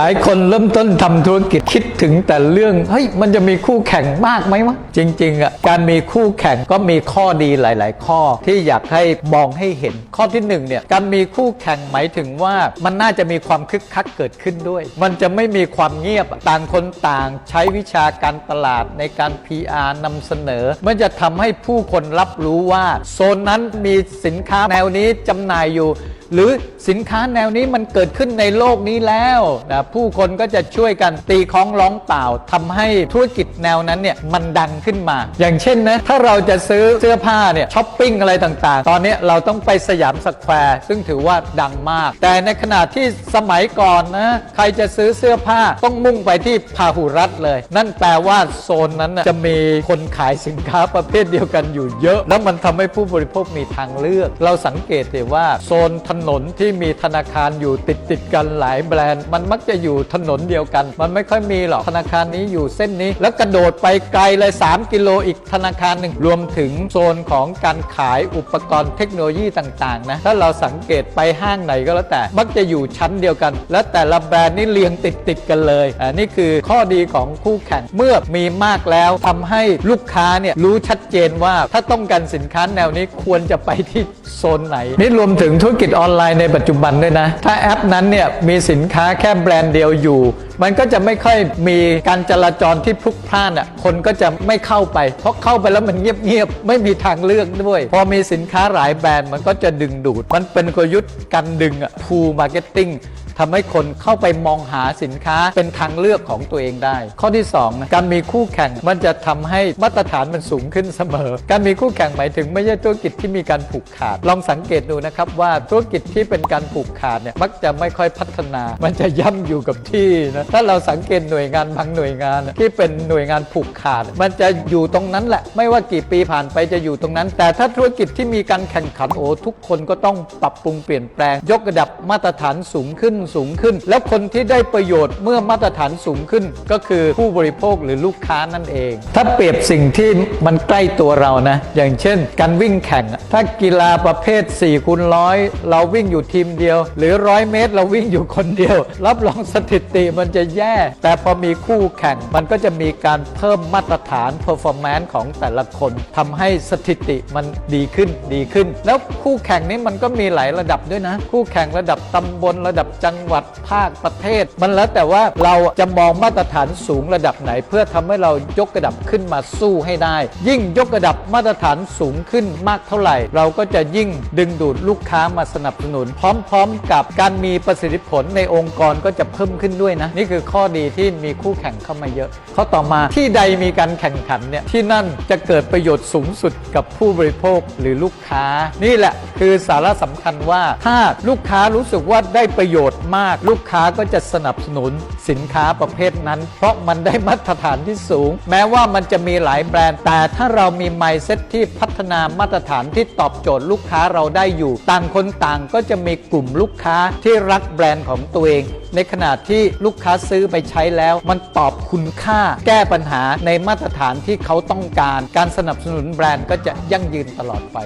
หลายคนเริ่มต้นทำธุรกิจคิดถึงแต่เรื่องเฮ้ยมันจะมีคู่แข่งมากไหมวะจริงๆอะการมีคู่แข่งก็มีข้อดีหลาย ๆ ข้อที่อยากให้มองให้เห็น ข้อที่หนึ่งเนี่ยการมีคู่แข่งหมายถึงว่ามันน่าจะมีความคึกคักเกิดขึ้นด้วย มันจะไม่มีความเงียบต่างคนต่างใช้วิชาการตลาดในการ PR นำเสนอ มันจะทำให้ผู้คนรับรู้ว่า โซนนั้นมีสินค้าแนวนี้จำหน่ายอยู่ หรือสินค้าแนวนี้มันเกิดขึ้นในโลกนี้แล้วนะผู้คนก็จะช่วยกันตีคล้องร้องเปล่าทำให้ธุรกิจแนวนั้นเนี่ยมันดังขึ้นมา อย่างเช่นนะถ้าเราจะซื้อเสื้อผ้าเนี่ยช้อปปิ้งอะไรต่างๆ ตอนนี้เราต้องไปสยามสแควร์ซึ่งถือว่าดังมาก แต่ในขณะที่สมัยก่อนนะใครจะซื้อเสื้อผ้าต้องมุ่งไปที่พาหุรัตเลย นั่นแปลว่าโซนนั้นจะมีคนขายสินค้าประเภทเดียวกันอยู่เยอะ แล้วมันทำให้ผู้บริโภคมีทางเลือก เราสังเกตเห็นว่าโซนถนนนที่มีธนาคารอยู่ติดติดกันหลายแบรนด์ มันมักจะอยู่ถนนเดียวกัน มันไม่ค่อยมีหรอกธนาคารนี้อยู่เส้นนี้ แล้วกระโดดไปไกลเลย 3 กิโลอีกธนาคารหนึ่งรวมถึงโซนของการขายอุปกรณ์เทคโนโลยีต่างๆนะถ้าเราสังเกตไปห้างไหนก็แล้วแต่ มักจะอยู่ชั้นเดียวกัน และแต่ละแบรนด์นี่เรียงติดติดกันเลยอ่านี่คือข้อดีของคู่แข่งเมื่อมีมากแล้วทำให้ลูกค้าเนี่ยรู้ชัดเจนว่าถ้าต้องการสินค้าแนวนี้ควรจะไปที่โซนไหนนี่รวมถึงธุรกิจออนอนไลน์ในปัจจุบันด้วยนะ ถ้าแอปนั้นเนี่ยมีสินค้าแค่แบรนด์เดียวอยู่ มันก็จะไม่ค่อยมีการจราจรที่พลุกพล่านอะคนก็จะไม่เข้าไป เพราะเข้าไปแล้วมันเงียบๆไม่มีทางเลือกด้วย พอมีสินค้าหลายแบรนด์มันก็จะดึงดูด มันเป็นกลยุทธ์การดึงอะพูมาร์เก็ตติ้ง ทำให้คนเข้าไปมองหาสินค้าเป็นทางเลือกของตัวเองได้ ข้อที่2นะการมีคู่แข่งมันจะทำให้มาตรฐานมันสูงขึ้นเสมอ การมีคู่แข่งหมายถึงไม่ใช่ธุรกิจที่มีการผูกขาด ลองสังเกตดูนะครับว่าธุรกิจที่เป็นการผูกขาดเนี่ยมักจะไม่ค่อยพัฒนา มันจะย่ำอยู่กับที่นะถ้าเราสังเกตหน่วยงานบางหน่วยงาน ที่เป็นหน่วยงานผูกขาด มันจะอยู่ตรงนั้นแหละ ไม่ว่ากี่ปีผ่านไปจะอยู่ตรงนั้น แต่ถ้าธุรกิจที่มีการแข่งขันโอ้ทุกคนก็ต้องปรับปรุงเปลี่ยนแปลง ยกระดับมาตรฐานสูงขึ้นสูงขึ้น แล้วคนที่ได้ประโยชน์เมื่อมาตรฐานสูงขึ้น ก็คือผู้บริโภคหรือลูกค้านั่นเอง ถ้าเปรียบสิ่งที่มันใกล้ตัวเรานะ อย่างเช่น การวิ่งแข่ง ถ้ากีฬาประเภท4คูณร้อยเราวิ่งอยู่ทีมเดียว หรือร้อยเมตร เราวิ่งอยู่คนเดียว รับรองสถิติมันจะแย่ แต่พอมีคู่แข่งมันก็จะมีการเพิ่มมาตรฐาน performance ของแต่ละคนทำให้สถิติมันดีขึ้นดีขึ้น แล้วคู่แข่งนี้มันก็มีหลายระดับด้วยนะ คู่แข่งระดับตำบลระดับจังหวัดภาคประเทศ มันแล้วแต่ว่าเราจะมองมาตรฐานสูงระดับไหน เพื่อทำให้เรายกระดับขึ้นมาสู้ให้ได้ ยิ่งยกระดับมาตรฐานสูงขึ้นมากเท่าไหร่ เราก็จะยิ่งดึงดูดลูกค้ามาสนับสนุน พร้อมๆ กับการมีประสิทธิผลในองค์กรก็จะเพิ่มขึ้นด้วยนะ นี่คือข้อดีที่มีคู่แข่งเข้ามาเยอะข้อต่อมาที่ใดมีการแข่งขันเนี่ยที่นั่นจะเกิดประโยชน์สูงสุดกับผู้บริโภคหรือลูกค้า นี่แหละคือสาระสำคัญว่าถ้าลูกค้ารู้สึกว่าได้ประโยชน์มาก ลูกค้าก็จะสนับสนุนสินค้าประเภทนั้น เพราะมันได้มาตรฐานที่สูง แม้ว่ามันจะมีหลายแบรนด์ แต่ถ้าเรามี mindset ที่พัฒนามาตรฐานที่ตอบโจทย์ลูกค้าเราได้อยู่ ต่างคนต่างก็จะมีกลุ่มลูกค้าที่รักแบรนด์ของตัวเอง ในขณะที่ลูกค้าซื้อไปใช้แล้ว มันตอบคุณค่า แก้ปัญหาในมาตรฐานที่เขาต้องการ การสนับสนุนแบรนด์ก็จะยั่งยืนตลอดไป